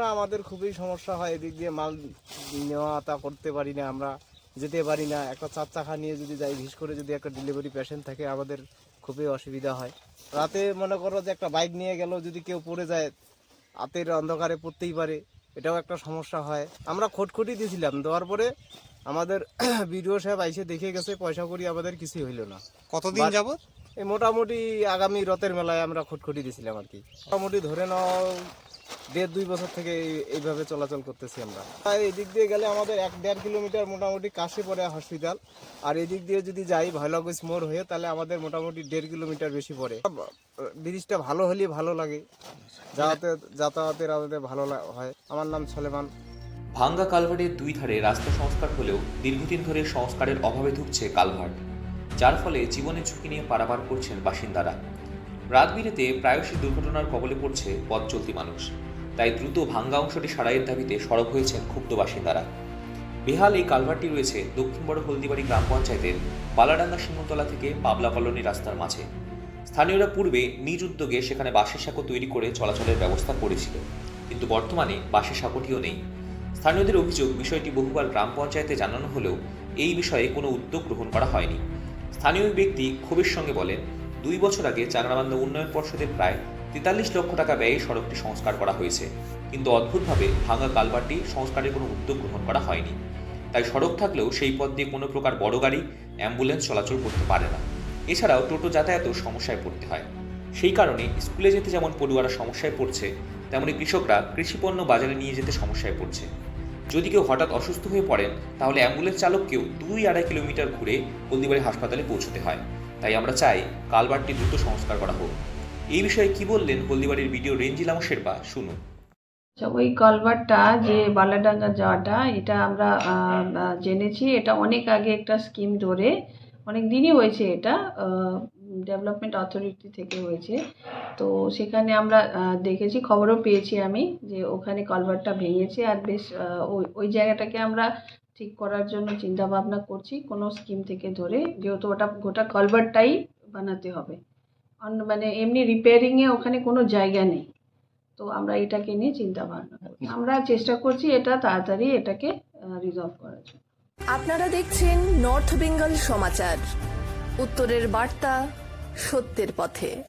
সমস্যা আমাদের খুবই সমস্যা হয় এদিক দিয়ে মাল নেওয়া তা করতে পারি না আমরা যেতে পারি না। একটা চার চাকা নিয়ে যদি যাই বিশেষ করে যদি একটা ডেলিভারি পেশেন্ট থাকে আমাদের খুবই অসুবিধা হয়। রাতে মনে করো যে একটা বাইক নিয়ে গেল যদি কেউ পড়ে যায় হাতের অন্ধকারে পড়তেই পারে এটাও একটা সমস্যা হয়। আমরা খটখটি দিয়েছিলাম দেওয়ার পরে আমাদের বিডিও সাহেব আইসে দেখে গেছে পয়সা করি আমাদের কিছুই হইল না। কতদিন যাবত এই মোটামুটি আগামী রথের মেলায় আমরা খটখটি দিয়েছিলাম আর কি। মোটামুটি ধরে নাও দেড় দুই বছর থেকে এইভাবে চলাচল করতেছি আমরা। আর এই দিক দিয়ে গেলে আমাদের এক দেড় কিলোমিটার মোটামুটি কাশি পড়ে হসপিটাল। আর এদিক দিয়ে যদি যাই ভয়লগজ মোড় হয়ে, তাহলে আমাদের মোটামুটি দেড় কিলোমিটার বেশি পড়ে। ব্রিজটা ভালো হলে ভালো লাগে। যাতায়াতের যাতায়াতের আমাদের ভালো হয়। আমার নাম সলেমান। ভাঙ্গা কালভার্টের দুই ধারে রাস্তা সংস্কার হলেও দীর্ঘদিন ধরে সংস্কারের অভাবে ধুঁকছে কালভার্ট, যার ফলে জীবনের ঝুঁকি নিয়ে পারাপার করছেন বাসিন্দারা। রাত বিরেতে প্রায়শই দুর্ঘটনার কবলে পড়ছে পথ চলতি মানুষ। তাই দ্রুত ভাঙ্গা অংশটি সারাইয়ের দাবিতে সরব হয়েছেন ক্ষুব্ধ বাসিন্দারা। বেহাল এই কালভারটি রয়েছে দক্ষিণ বড় হলদিবাড়ি গ্রাম পঞ্চায়েতের বালাডাঙ্গা সিংহতলা থেকে পাবলা কলোনি রাস্তার মাঝে। স্থানীয়রা পূর্বে নিজ উদ্যোগে সেখানে বাঁশের সাঁকো তৈরি করে চলাচলের ব্যবস্থা করেছিল, কিন্তু বর্তমানে বাঁশের সাঁকোটিও নেই। স্থানীয়দের অভিযোগ, বিষয়টি বহুবার গ্রাম পঞ্চায়েতে জানানো হলেও এই বিষয়ে কোনো উদ্যোগ গ্রহণ করা হয়নি। স্থানীয় ব্যক্তি ক্ষোভের সঙ্গে বলেন, দুই বছর আগে চাংরাবান্ধা উন্নয়ন পর্ষদের প্রায় তেতাল্লিশ লক্ষ টাকা ব্যয়ে সড়কটি সংস্কার করা হয়েছে। কিন্তু অদ্ভুতভাবে ভাঙা কালভারটি সংস্কারের কোনো উদ্যোগ গ্রহণ করা হয়নি। তাই সড়ক থাকলেও সেই পথ দিয়ে কোনো প্রকার বড় গাড়ি, অ্যাম্বুলেন্স চলাচল করতে পারে না। এছাড়াও টোটো যাতায়াতেও সমস্যায় পড়তে হয়। সেই কারণে স্কুলে যেতে যেমন পড়ুয়ারা সমস্যায় পড়ছে, তেমনি কৃষকরা কৃষিপণ্য বাজারে নিয়ে যেতে সমস্যায় পড়ছে। যদি কেউ হঠাৎ অসুস্থ হয়ে পড়েন, তাহলে অ্যাম্বুলেন্স চালককেও দুই আড়াই কিলোমিটার ঘুরে হলদিবাড়ি হাসপাতালে পৌঁছতে হয়। তাই আমরা চাই কালবারটি দ্রুত সংস্কার করা হোক। এই বিষয়ে কি বললেন হলদিবাড়ির ভিডিও রেঞ্জিলাম শেরপা শুনুন। আচ্ছা ওই কলভারটা যে বালাডাঙ্গা যাওয়াটা, এটা আমরা জেনেছি। এটা অনেক আগে একটা স্কিম ধরে, অনেক দিনই হয়েছে এটা ডেভেলপমেন্ট অথরিটি থেকে হয়েছে। তো সেখানে আমরা দেখেছি, খবরও পেয়েছি আমি যে ওখানে কলভারটা ভেঙেছে আর বেশ ওই ওই জায়গাটাকে আমরা ঠিক করার জন্য চিন্তা ভাবনা করছি, কোনো স্কিম থেকে ধরে। যেহেতু ওটা গোটা কলভারটাই বানাতে হবে। মানে এমনি রিপেয়ারিংয়ে ওখানে কোনো জায়গা নেই। তো আমরা এটাকে নিয়ে চিন্তা ভাবনা করছি। আমরা চেষ্টা করছি এটা তাড়াতাড়ি এটাকে রিজলভ করার জন্য। আপনারা দেখছেন নর্থ বেঙ্গল সমাচার। উত্তরের বার্তা সত্যের পথে।